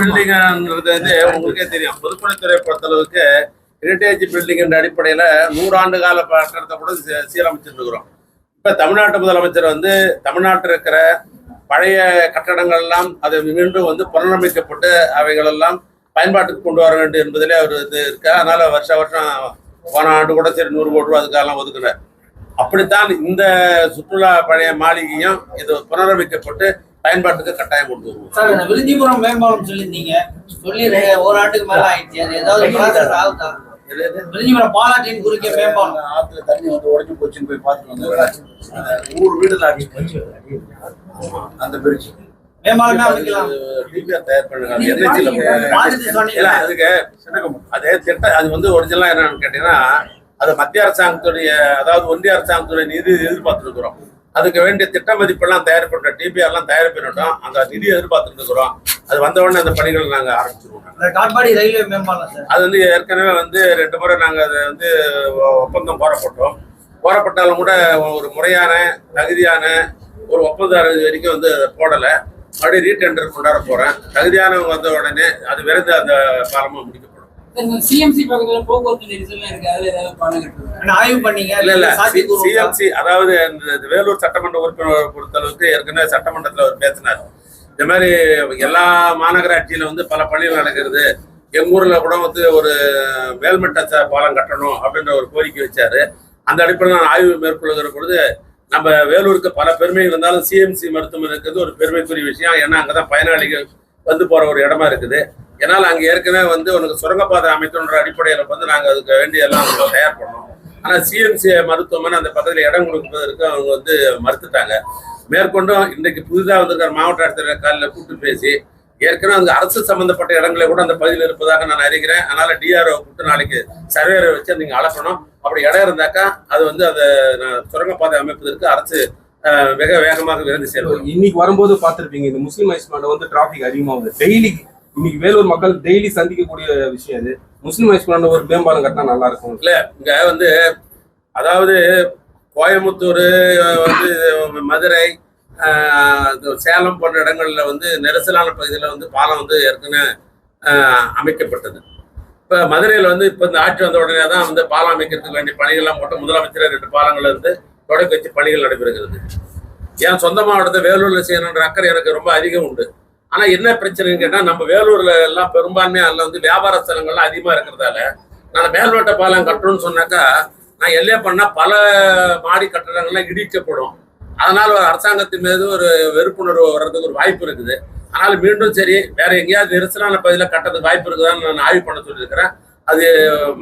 பில்டிங்ன்றது வந்து உங்களுக்கே தெரியும். பொதுப்பணித்துறை பொறுத்தளவுக்கு ஹெரிட்டேஜ் பில்டிங் அடிப்படையில நூறாண்டு கால கட்டடத்தை கூட சீ- சீரமைச்சிட்டு இருக்கிறோம் இப்ப தமிழ்நாட்டு முதலமைச்சர் வந்து தமிழ்நாட்டில் இருக்கிற பழைய கட்டடங்கள் எல்லாம் அதை மீண்டும் வந்து புனரமைக்கப்பட்டு அவைகள் எல்லாம் பயன்பாட்டுக்கு கொண்டு வர வேண்டும் என்பதிலே அவர் இது இருக்கு அதனால வருஷ வருஷம் போன ஆண்டு கூட சரி நூறு கோடி ரூபா அதுக்கெல்லாம் ஒதுக்குறார் அப்படித்தான் இந்த சுற்றுலா பழைய மாளிகையும் இது புனரமைக்கப்பட்டு பயன்பாட்டுக்கு கட்டாயம் கொண்டு வருவோம். சார் இந்த விருந்திபுரம் மேம்பாலம் சொல்லியிருந்தீங்க. சொல்லி ஒரு ஆண்டுக்கு மேல ஆயிடுச்சு. அது ஏதாவது ஆகுதா? விருந்திபுரம் பாலாற்றின் குறுக்கே மேம்பாலம். ஆத்துல தண்ணி வந்து உடைஞ்சு போச்சுன்னு போய் பார்த்துட்டு ஊர் அடி போச்சு. அந்த பிரிட்ஜ் மேம்பாலமே அமைக்கலாம் டிபிஆர் தயார் சொன்னீங்க. இல்ல அதுக்கு அதே திட்டம் அது வந்து ஒரிஜினலா என்னன்னு கேட்டீங்கன்னா அது மத்திய அரசாங்கத்துடைய அதாவது ஒன்றிய அரசாங்கத்துடைய நிதி எதிர்பார்த்துருக்குறோம். அதுக்கு வேண்டிய திட்ட மதிப்பெல்லாம் தயார் பண்ற டிபிஆர் எல்லாம் தயார் பண்ணிட்டோம். அந்த நிதி எதிர்பார்த்துட்டு இருக்கிறோம். அது வந்த உடனே அந்த பணிகள் நாங்க ஆரம்பிச்சிருவோம். அது வந்து ஏற்கனவே வந்து ரெண்டு முறை நாங்க அதை வந்து ஒப்பந்தம் கோரப்பட்டோம் கோரப்பட்டாலும் கூட ஒரு முறையான தகுதியான ஒரு ஒப்பந்தம் இது வரைக்கும் வந்து அதை போடலை. மறுபடியும் ரீடெண்டர் கொண்டாட போறேன். தகுதியானவங்க வந்த உடனே அது விரைந்து அந்த பாலமும் முடிக்கப்படும். சிஎம்சி பக்கத்துல போக்குவரத்து நெரிசல்லாம் இருக்கு அதுல ஏதாவது ஆய்வு பண்ணீங்க. இல்ல இல்ல? சிஎம்சி அதாவது இந்த வேலூர் சட்டமன்ற உறுப்பினர் பொறுத்தளவுக்கு ஏற்கனவே சட்டமன்றத்துல அவர் பேசினார். இந்த மாதிரி எல்லா மாநகராட்சியில வந்து பல பணிகள் நடக்கிறது. எங்க ஊர்ல கூட வந்து ஒரு மேல்மட்ட பாலம் கட்டணும் அப்படின்ற ஒரு கோரிக்கை வச்சாரு. அந்த அடிப்படையில் நான் ஆய்வு மேற்கொள்ளுகிற பொழுது நம்ம வேலூருக்கு பல பெருமை இருந்தாலும் சிஎம்சி மருத்துவமனை இருக்கிறது ஒரு பெருமைக்குரிய விஷயம். ஏன்னா அங்கதான் பயனாளிகள் வந்து போற ஒரு இடமா இருக்குது. ஏன்னால் அங்க ஏற்கனவே வந்து உனக்கு சுரங்கப்பாதை அமைக்கணுன்ற அடிப்படையில வந்து நாங்க அதுக்கு வேண்டிய எல்லாம் தயார் பண்ணோம். ஆனா சிஎம்சி மருத்துவமனை அந்த பக்கத்துல இடம் கொடுப்பதற்கு அவங்க வந்து மறுத்துட்டாங்க. மேற்கொண்டும் இன்றைக்கு புதிதாக வந்திருக்கிற மாவட்ட ஆட்சியர் காலையில் கூப்பிட்டு பேசி ஏற்கனவே அங்க அரசு சம்பந்தப்பட்ட இடங்களை கூட அந்த பகுதியில் இருப்பதாக நான் அறிகிறேன். அதனால டிஆர்ஓ கூப்பிட்டு நாளைக்கு சர்வேரை வச்சு நீங்க அளக்கணும் அப்படி இடம் இருந்தாக்கா அது வந்து அதை சுரங்கப்பாதை அமைப்பதற்கு அரசு வெக வேகமாக விரைந்து செயல்படும் இன்னைக்கு வரும்போது பார்த்திருப்பீங்க இந்த முஸ்லீம் ஐஸ்மான்ல வந்து டிராபிக் அதிகமாகுது. டெய்லி இன்னைக்கு வேலூர் மக்கள் டெய்லி சந்திக்கக்கூடிய விஷயம் இது. முஸ்லீம் வயசுக்குள்ள ஒரு மேம்பாலம் கட்டினா நல்லா இருக்கும். இல்ல இங்க வந்து அதாவது கோயம்புத்தூர் வந்து மதுரை சேலம் போன்ற இடங்கள்ல வந்து நெரிசலான பகுதியில் வந்து பாலம் வந்து ஏற்கனவே அமைக்கப்பட்டது. இப்போ மதுரையில் வந்து இப்போ இந்த ஆட்சி வந்த உடனே தான் வந்து பாலம் அமைக்கிறதுக்கு வேண்டிய பணிகள்லாம் போட்டு முதலமைச்சர் ரெண்டு பாலங்கள் வந்து தொடக்கி வச்சு பணிகள் நடைபெறுகிறது. என் சொந்த மாவட்டத்தை வேலூரில் செய்யணுன்ற அக்கறை எனக்கு ரொம்ப அதிகம் உண்டு. ஆனா என்ன பிரச்சனைன்னு கேட்டா நம்ம வேலூர்ல எல்லாம் பெரும்பான்மையா அதுல வந்து வியாபார ஸ்தலங்கள்லாம் அதிகமா இருக்கிறதால நான் மேல்வட்ட பாலம் கட்டணும்னு சொன்னாக்கா நான் எல்லையா பண்ணா பல மாடி கட்டடங்கள்லாம் இடிக்கப்படும். அதனால ஒரு அரசாங்கத்தின் மீது ஒரு வெறுப்புணர்வு வர்றதுக்கு ஒரு வாய்ப்பு இருக்குது. ஆனால் மீண்டும் சரி வேற எங்கேயாவது நெரிசலான பகுதியில் கட்டுறதுக்கு வாய்ப்பு இருக்குதான்னு நான் ஆய்வு பண்ண சொல்லியிருக்கிறேன். அது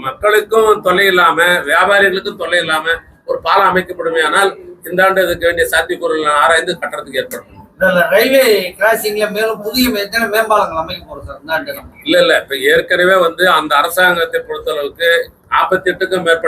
மக்களுக்கும் தொல்லை இல்லாம வியாபாரிகளுக்கும் தொல்லை இல்லாம ஒரு பாலம் அமைக்கப்படுமே ஆனால் இந்த ஆண்டு இதுக்கு வேண்டிய சாத்தியக்கூறுகள் ஆராய்ந்து கட்டுறதுக்கு ஏற்படும் ரயில்வே கிராசிங்ல மேலும் புதிய எத்தனை மேம்பாலங்கள் அமைக்க போறோம் சார்? இல்ல இல்ல இப்ப ஏற்கனவே வந்து அந்த அரசாங்கத்தை பொறுத்தளவுக்கு நாற்பத்தி எட்டுக்கும் மேற்பட்ட